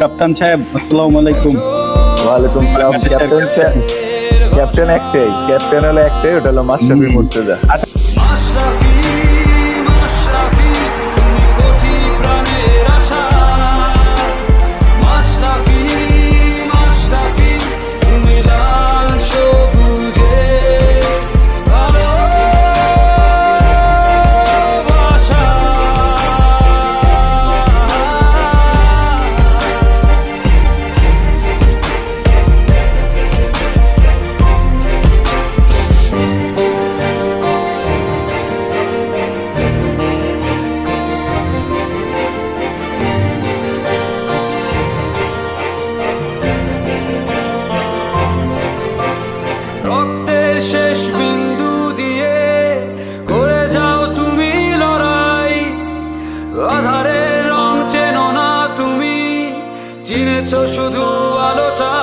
কাপ্তান সাহেব আসসালামু আলাইকুম। ওয়ালাইকুম সালাম বাংলাদেশের ক্যাপ্টেন ক্যাপ্টেন একটাই ক্যাপ্টেন হলো একটাই ওটা হলো মাশরাফি মুর্তজা। শেষ বিন্দু দিয়ে করে যাও তুমি লড়াই। আধারে রং চেনো না তুমি, চিনেছ শুধু আলোটা।